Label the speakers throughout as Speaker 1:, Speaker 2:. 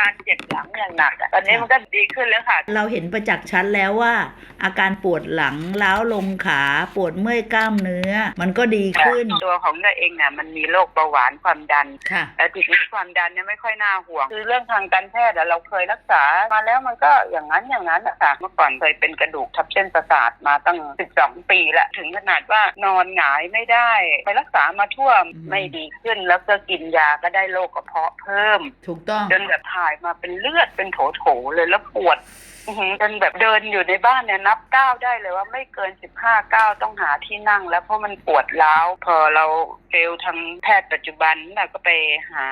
Speaker 1: การเจ็บหลังอย่างหนักอะตอนนี้มันก็ดีขึ้นแล้วค่ะ
Speaker 2: เราเห็นประจักษ์ชัดแล้วว่า อาการปวดหลังล้าวลงขาปวดเมื่อยกล้ามเนื้อ มันก็ดีขึ้น
Speaker 1: ตัวของตัวเองอะมันมีโรคเบาหวานความดัน
Speaker 2: ค่ะ
Speaker 1: แต่ทีนี้ความดันเนี่ยไม่ค่อยน่าห่วง คือเรื่องทางการแพทย์อะเราเคยรักษามาแล้วมันก็อย่างนั้นอย่างนั้นอะค่ะเมื่อก่อนเคยเป็นกระดูกทับเส้นประสาทมาตั้ง 12 ปีละถึงขนาดว่านอนหงายไม่ได้ ไปรักษามาทั่ว
Speaker 2: อืม
Speaker 1: ไม่ดีขึ้นแล้วก็กินยาก็ได้โรคกระเพาะเพิ่ม
Speaker 2: ถูกต้อง
Speaker 1: จนแบบถ่ายมาเป็นเลือดเป็นโถโถเลยแล้วปวดอื้อหือจนแบบเดินอยู่ในบ้านเนี่ยนับก้าวได้เลยว่าไม่เกินสิบห้าก้าวต้องหาที่นั่ง แล้วเพราะมันปวดร้าวพอเราเฟลทางแพทย์ปัจจุบันเราก็ไปหา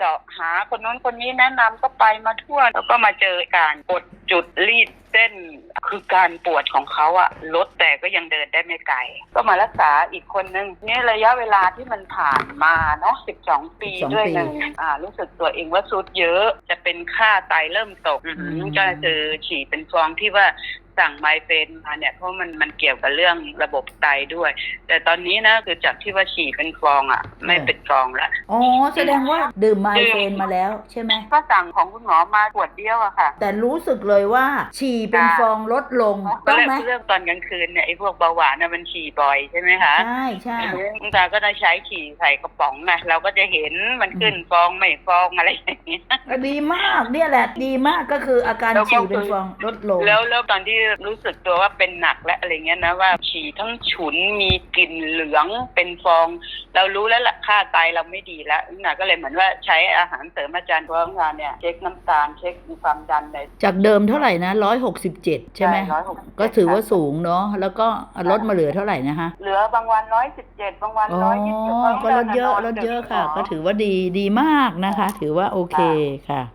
Speaker 1: เจาะหาคนนู้นคนนี้แนะนำก็ไปมาทั่วแล้วก็มาเจอการกดจุดรีดเส้น คือการปวดของเขาอะลดแต่ก็ยังเดินได้ไม่ไกล ก็มารักษาอีกคนนึงเนี่ยระยะเวลาที่มันผ่านมาเนาะสิบสองปี
Speaker 2: 12
Speaker 1: ด้วย
Speaker 2: ปี
Speaker 1: หนึ่งอ่า รู้สึกตัวเองว่าซุดเยอะจะเป็นค่าไตเริ่มตก
Speaker 2: อืม
Speaker 1: ก็คือฉี่เป็นฟองที่ว่า สั่งไมเฟนมาเนี่ยเพราะมันมันเกี่ยวกับเรื่องระบบไตด้วย แต่ตอนนี้นะคือจากที่ว่าฉี่เป็นฟองอะ ไม่เป็นฟองละ
Speaker 2: อ๋อแสดงว่าดื่มไมเฟนมาแล้วใช่ไหม
Speaker 1: ก็สั่งของคุณหมอมาขวดเดียวอะค่ะ
Speaker 2: แต่รู้สึกเลยว่าฉี่เป็น
Speaker 1: ค่ะ
Speaker 2: ฟองลดลง
Speaker 1: ต
Speaker 2: ต้
Speaker 1: อ
Speaker 2: อนง
Speaker 1: แรก
Speaker 2: ไหม
Speaker 1: เรื่องตอนกลางคืนเนี่ยไอ้พวกเบาหวานน่ะมันฉี่บ่อยใช่ไหมคะ
Speaker 2: ใช่ใช่
Speaker 1: คุณตาก็ได้ใช้ฉี่ใส่กระป๋องไงเราก็จะเห็นมันขึ้นฟองไม่ฟองอะไรอย่างเงี้ย
Speaker 2: ดีมากเนี่ยแหละดีมากก็คืออาการ
Speaker 1: แล้วก็
Speaker 2: ฉี่เป็นฟองลดลง
Speaker 1: แล้วแล้วตอนที่รู้สึกตัวว่าเป็นหนักและอะไรเงี้ยนะว่าฉี่ทั้งฉุนมีกลิ่นเหลืองเป็นฟอง เรารู้แล้วล่ะค่าไตเราไม่ดีแล้วน่ะก็เลยเหมือนว่าใช้อาหารเสริมอาจารย์เพราะงานเนี่ยเช็คน้ำตาลเช็คความดันใน
Speaker 2: จากเดิมเท่าไหร่นะร้อยหกสิบเจ็ดใช่ไหม
Speaker 1: ร้อยหก
Speaker 2: ก็ถือว่าสูงเนาะแล้วก็ลดมาเหลือเท่าไหร่นะคะ
Speaker 1: เหลือบางวันร้อยสิบเจ็ดบางวัน
Speaker 2: อ๋อ
Speaker 1: ร้อยยี่สิบ
Speaker 2: ก็ลดเยอะลดเยอะค่ะ ก็ถือว่าดีดีมากนะคะ ถือว่าโอเคค่ะ